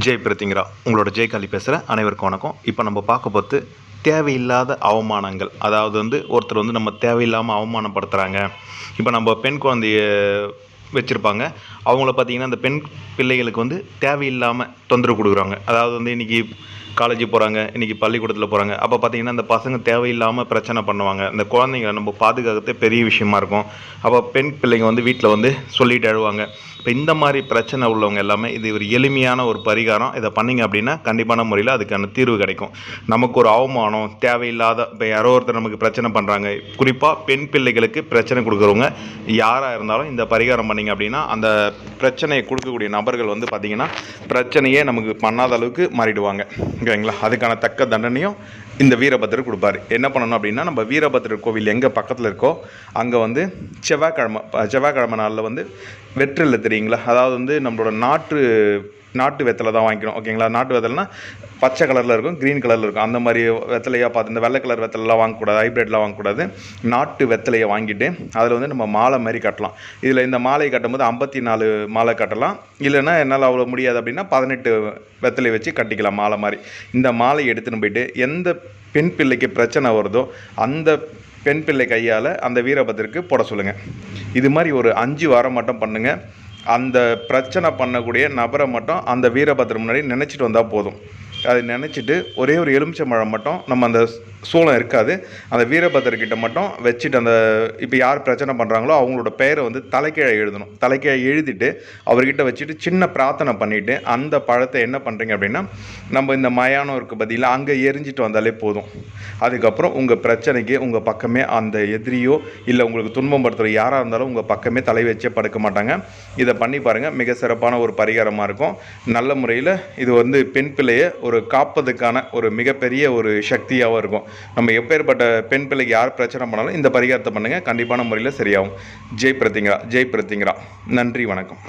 ஜெய் பிரதிங்கரா. உங்களோட ஜெய்காலி பேசுகிறேன் அனைவருக்கும் வணக்கம். இப்போ நம்ம பார்க்க பார்த்து தேவையில்லாத அவமானங்கள். அதாவது வந்து ஒருத்தர் வந்து நம்ம தேவையில்லாமல் அவமானப்படுத்துகிறாங்க இப்போ நம்ம பெண் குழந்தைய வச்சுருப்பாங்க. அவங்கள பார்த்தீங்கன்னா அந்த பெண் பிள்ளைகளுக்கு வந்து தேவையில்லாமல் தொந்தரவு கொடுக்குறாங்க. அதாவது வந்து இன்றைக்கி காலேஜ் போகிறாங்க இன்றைக்கி பள்ளிக்கூடத்தில் போகிறாங்க அப்போ பார்த்தீங்கன்னா அந்த பசங்க தேவையில்லாமல் பிரச்சனை பண்ணுவாங்க. அந்த குழந்தைங்களை நம்ம பாதுகாக்கிறதே பெரிய விஷயமா இருக்கும். அப்போ பெண் பிள்ளைங்க வந்து வீட்டில் வந்து சொல்லிட்டு அழுவாங்க. இப்போ இந்த மாதிரி பிரச்சனை உள்ளவங்க எல்லாமே இது ஒரு எளிமையான ஒரு பரிகாரம். இதை பண்ணிங்க அப்படின்னா கண்டிப்பான முறையில் அதுக்கான தீர்வு கிடைக்கும். நமக்கு ஒரு அவமானம் தேவையில்லாத இப்போ யாரோ ஒருத்தர் நமக்கு பிரச்சனை பண்ணுறாங்க குறிப்பாக பெண் பிள்ளைகளுக்கு பிரச்சனை கொடுக்குறவங்க யாராக இருந்தாலும் இந்த பரிகாரம் பண்ணிங்க அப்படின்னா அந்த பிரச்சனையை கொடுக்கக்கூடிய நபர்கள் வந்து பார்த்திங்கன்னா பிரச்சனையே நமக்கு பண்ணாத அளவுக்கு மாறிடுவாங்க. ஓகேங்களா? அதுக்கான தக்க தண்டனையும் இந்த வீரபத்ரர் கொடுப்பாரு. என்ன பண்ணணும் அப்படின்னா நம்ம வீரபத்ரர் கோவில் எங்கே பக்கத்தில் இருக்கோ அங்கே வந்து செவ்வாய்க்கிழமை செவ்வாய்க்கிழமை நாளில் வந்து வெற்றில தெரியுங்களா? அதாவது வந்து நம்மளோட நாட்டு நாட்டு வெத்தலை தான் வாங்கிக்கணும் ஓகேங்களா நாட்டு வெத்தலைனா பச்சை கலரில் இருக்கும் க்ரீன் கலரில் இருக்கும். அந்த மாதிரி வெத்தலையாக பார்த்து இந்த வெள்ளை கலர் வெத்தலைலாம் வாங்கக்கூடாது ஹைப்ரிட்லாம் வாங்கக்கூடாது. நாட்டு வெத்தலையை வாங்கிட்டு அதில் வந்து நம்ம மாலை மாதிரி கட்டலாம். இதில் இந்த மாலை கட்டும்போது ஐம்பத்தி நாலு மாலை கட்டலாம். இல்லைன்னா என்னால் அவ்வளோ முடியாது அப்படின்னா பதினெட்டு வெத்தலை வச்சு கட்டிக்கலாம் மாலை மாதிரி. இந்த மாலை எடுத்துன்னு போயிட்டு எந்த பெண் பிள்ளைக்கு பிரச்சனை வருதோ அந்த பெண் பிள்ளை கையால் அந்த வீரபத்திற்கு போட சொல்லுங்கள் இது மாதிரி ஒரு அஞ்சு வாரம் மட்டும் பண்ணுங்கள் அந்த பிரச்சனை பண்ணக்கூடிய நபரை மட்டும் அந்த வீரபத்திரம் முன்னாடி நினச்சிட்டு வந்தால் போதும். அதை நினச்சிட்டு ஒரே ஒரு எலுமிச்சம்பழம் மட்டும் நம்ம அந்த சூளம் இருக்காது அந்த வீரபத்திரக்கிட்ட மட்டும் வச்சுட்டு அந்த இப்போ யார் பிரச்சனை பண்ணுறாங்களோ அவங்களோட பெயரை வந்து தலைக்கீழே எழுதணும். தலைக்கீழே எழுதிட்டு அவர்கிட்ட வச்சுட்டு சின்ன பிரார்த்தனை பண்ணிவிட்டு அந்த பழத்தை என்ன பண்ணுறீங்க அப்படின்னா நம்ம இந்த மயானம் இருக்க பார்த்தீங்களா அங்கே எரிஞ்சிட்டு வந்தாலே போதும். அதுக்கப்புறம் உங்கள் பிரச்சனைக்கு உங்கள் பக்கமே அந்த எதிரியோ இல்லை உங்களுக்கு துன்பம் படுத்துகிற யாராக இருந்தாலும் உங்கள் பக்கமே தலை வச்சே படுக்க மாட்டாங்க. இதை பண்ணி பாருங்கள் மிக சிறப்பான ஒரு பரிகாரமாக இருக்கும். நல்ல முறையில் இது வந்து பெண் பிள்ளையை ஒரு ஒரு காப்பதுக்கான ஒரு மிகப்பெரிய ஒரு சக்தியாகவும் இருக்கும். நம்ம எப்பேற்பட்ட பெண் பிள்ளைக்கு யார் பிரச்சனை பண்ணாலும் இந்த பரிகாரத்தை பண்ணுங்கள் கண்டிப்பான முறையில் சரியாகும். ஜெய் பிரதிங்கரா ஜெய் பிரதிங்கரா நன்றி வணக்கம்.